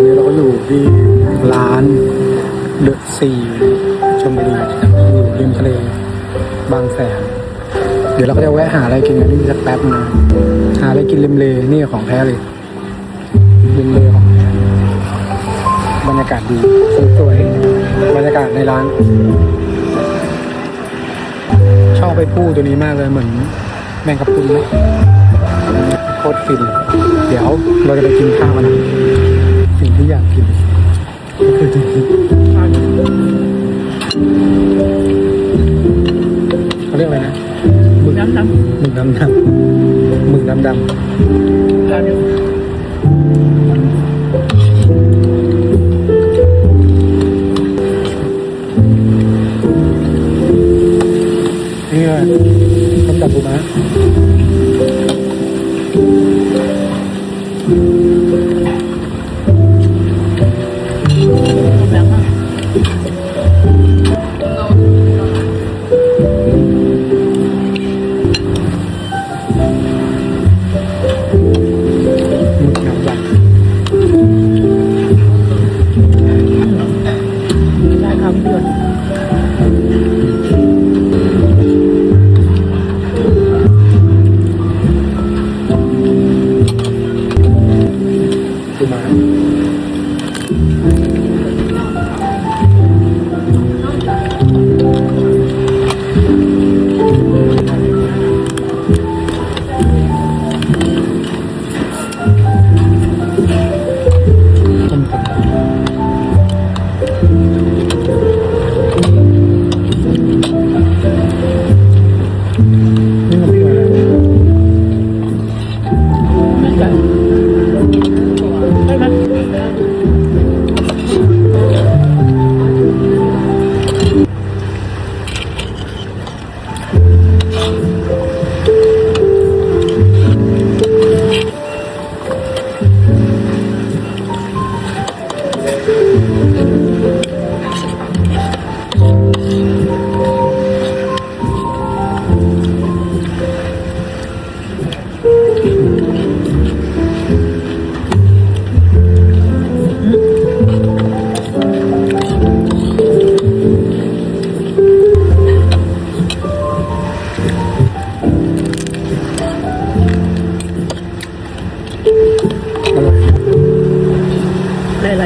อนนี้เราก็อยู่ที่ร้านเดอะซีชลบุรีอยู่ริมทะเล บางแสน เดี๋ยวเราก็จะแวะหาอะไรกินกันนี่สักแป๊บนึงหาอะไรกินริมเลนี่ของแท้เลยริมเลของแท้บรรยากาศดีสวยๆบรรยากาศในร้านชอบไปพูตัวนี้มากเลยเหมือนแมงกะพรุนไหมโคตรฟิน เดี๋ยวเราจะไปกินข้าวกันนะ สิ่งที่อยากกินก็คือเขาเรียกอะไรนะหมึกน้ำน้หมึกดำดำหมึกดำดำร้านนี้ำ ไ啊。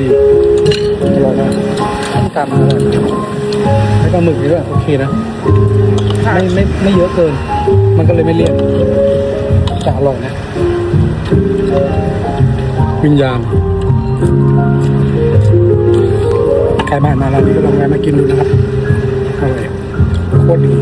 ดีอร่อยมากต้มตำอร่อยไม่ปลาหมึกนี่ด้วยโอเคนะไม่ไม่ไม่เยอะเกิน มันก็เลยไม่เลี่ยนแต่อร่อยนะ วิญญาณใครผ่านมาร้านนี้ก็ลองแวะมากินดูนะครับอร่อยโคตรดี